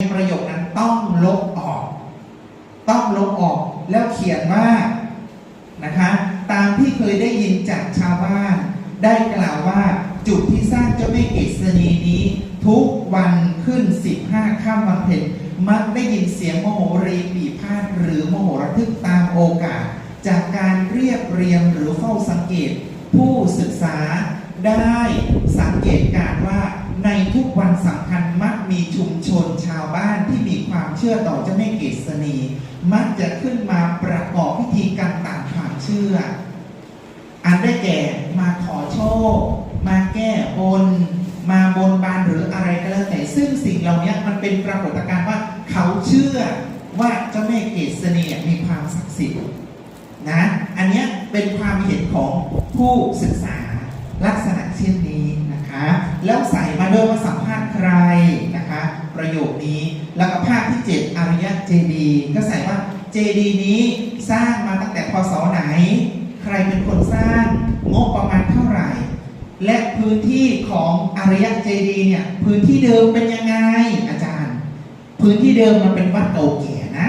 ประโยคนั้นต้องลบออก ต้องลบออกแล้วเขียนว่านะคะ ตามที่เคยได้ยินจากชาวบ้าน ได้กล่าวว่าจุดที่สร้างเจ้าแม่กฤษณีนี้ ทุกวันขึ้น 15ข้ามวันเพ็ญมักได้ยินเสียงโมโหรีปีพาดหรือโมโหระทึกตามโอกาส จากการเรียบเรียงหรือเฝ้าสังเกต ผู้ศึกษาได้สังเกตการณ์ว่าในทุกวันสำคัญมักมีชุมชนชาวบ้านที่มีความเชื่อต่อเจ้าแม่กฤษณีมักจะขึ้นมาประกอบพิธีกรรมตามความเชื่อ อันได้แก่มาขอโชค มาแก้บน มาบนบานหรืออะไรก็แล้วแต่ซึ่งสิ่งเหล่านี้มันเป็นปรากฏการณ์ว่าเขาเชื่อว่าเจ้าแม่เกษณีมีความศักดิ์สิทธิ์นะอันนี้เป็นความเห็นของผู้ศึกษาลักษณะเช่นนี้นะคะ แล้วใส่มาด้วยว่าสัมภาษณ์ใครน ประโยคนี้ แล้วก็ภาพที่ 7อารยะเจดีก็ใส่ว่าเจดีนี้สร้างมาตั้งแต่พศไหน ใครเป็นคนสร้างงบประมาณเท่าไหร่ และพื้นที่ของอารยะเจดีเนี่ยพื้นที่เดิมเป็นยังไงอาจารย์ พื้นที่เดิมมันเป็นวัดเก่าแก่นะ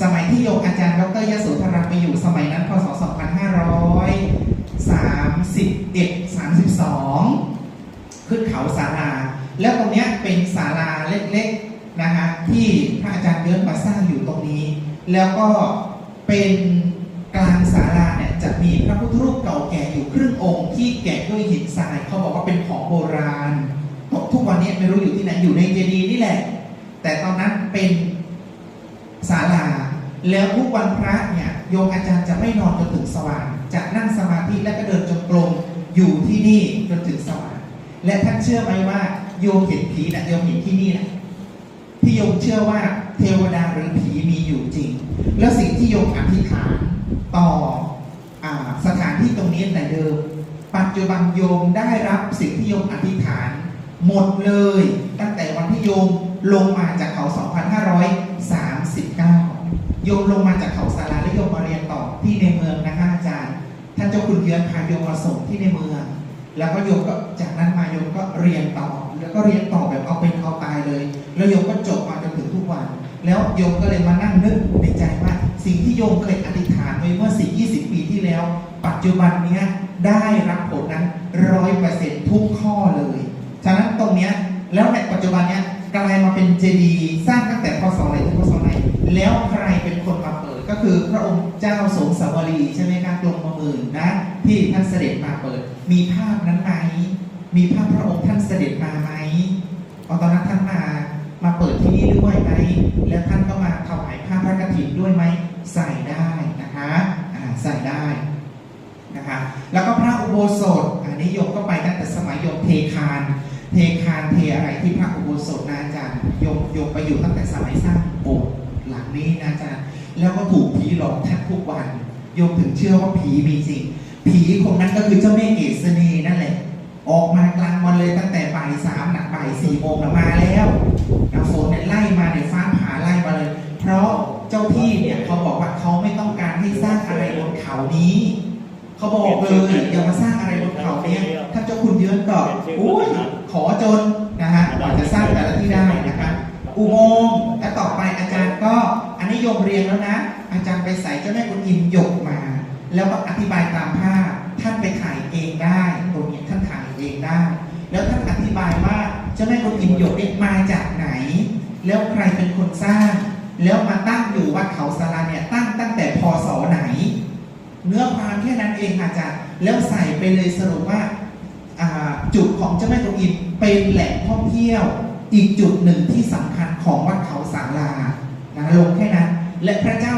สมัยที่โยมอาจารย์ดรยโสธรไปอยู่สมัยนั้นพศ 2531 32 ขึ้นเขาสารา แล้วตรงนี้เป็นศาลาเล็กๆนะคะที่พระอาจารย์เดินมาสร้างอยู่ตรงนี้ แล้วก็เป็นกลางศาลาเนี่ยจะมีพระพุทธรูปเก่าแก่อยู่ครึ่งองค์ที่แกะด้วยหินทรายเขาบอกว่าเป็นของโบราณทุกวันนี้ไม่รู้อยู่ที่ไหนอยู่ในเจดีย์นี่แหละ แต่ตอนนั้นเป็นศาลา แล้วทุกวันพระเนี่ยโยมอาจารย์จะไม่นอนจนถึงสว่างจะนั่งสมาธิและก็เดินจงกรมอยู่ที่นี่จนถึงสว่างและท่านเชื่อไหมว่า โยมเห็นผีนะโยมเห็นที่นี่นะที่โยมเชื่อว่าเทวดาหรือผีมีอยู่จริง แล้วสิ่งที่โยมอธิษฐานต่ออสถานที่ตรงนี้แต่เดิม ปัจจุบันโยมได้รับสิ่งที่โยมอธิษฐาน หมดเลย ตั้งแต่วันที่โยมลงมาจากเขา 2539 โยมลงมาจากเขาสาราและโยมมาเรียนต่อที่ในเมืองนะคะอาจารย์ ท่านเจ้าคุณเยือนพาโยมมาส่งที่ในเมือง แล้วก็โยมก็จากนั้นมาโยมก็เรียนต่อ แล้วก็เรียนต่อแบบเอาเป็นเอาตายเลย แล้วโยมก็จบมาจนถึงทุกวัน แล้วโยมก็เลยมานั่งนึกในใจว่า สิ่งที่โยมเคยอธิษฐานไว้เมื่อ10 20ปีที่แล้ว ปัจจุบันเนี้ยได้รับผลนั้นร้อยเปอร์เซ็นต์ทุกข้อเลยฉะนั้นตรงเนี้ยแล้วในปัจจุบันเนี้ยกลายมาเป็นเจดีย์สร้างตั้งแต่พศไหนถึงพศไหนแล้วใครเป็นคนมาเปิดก็คือพระองค์เจ้าสมสวรีใช่ไหมคะกรมประมืนนะ ที่ท่านเสด็จมาเปิด มีภาพนั้นไหม มีภาพพระองค์ท่านเสด็จมาไหมตอนนั้นท่านมามาเปิดที่นี่ด้วยไหมแล้วท่านก็มาถวายผ้าพระกฐินด้วยไหมใส่ได้นะคะใส่ได้นะคะแล้วก็พระอุโบสถอันนี้โยมก็ไปตั้งแต่สมัยโยมเทคาน เทคานเทอะไรที่พระอุโบสถนะอาจารย์โยมโยมไปอยู่ตั้งแต่สมัยสร้างโบสถ์หลังนี้นะอาจารย์แล้วก็ถูกผีหลอกแทบทุกวันโยมถึงเชื่อว่าผีมีจริงผีคนนั้นก็คือเจ้าแม่เกษณีนั่นแหละ ออกมากลางวันเลยตั้งแต่บ่ายสามหนักบ่ายสี่โมงนะมาแล้วนะฝนเนี่ยไล่มาเนี่ยฟ้าผ่าไล่มาเลย เพราะเจ้าที่เนี่ยเขาบอกว่าเขาไม่ต้องการให้สร้างอะไรบนเขานี้ เขาบอกเลยอย่ามาสร้างอะไรบนเขาเนี่ยท่านเจ้าคุณเยือนตอบอุ้ยขอจนนะฮะกว่าจะสร้างแต่ละที่ได้นะคะอุโมงค์และต่อไปอาจารย์ก็อันนี้โยมเรียนแล้วนะ อาจารย์ไปใส่เจ้าแม่กุนอิมหยกมา แล้วก็อธิบายตามภาพท่านไปถ่ายเองได้ตรงนี้ องได้ แล้วท่านอธิบายว่าเจ้าแม่กวนอิมโยกเนี่ยมาจากไหน แล้วใครเป็นคนสร้าง แล้วมาตั้งอยู่วัดเขาสาราเนี่ยตั้งตั้งแต่พศไหน เนื้อความแค่นั้นเองอาจารย์แล้วใส่ไปเลยสรุปว่าจุดของเจ้าแม่กวนอิมเป็นแหล่งท่องเที่ยวอีกจุดหนึ่งที่สำคัญของวัดเขาสารานะลงแค่นั้นและพระเจ้า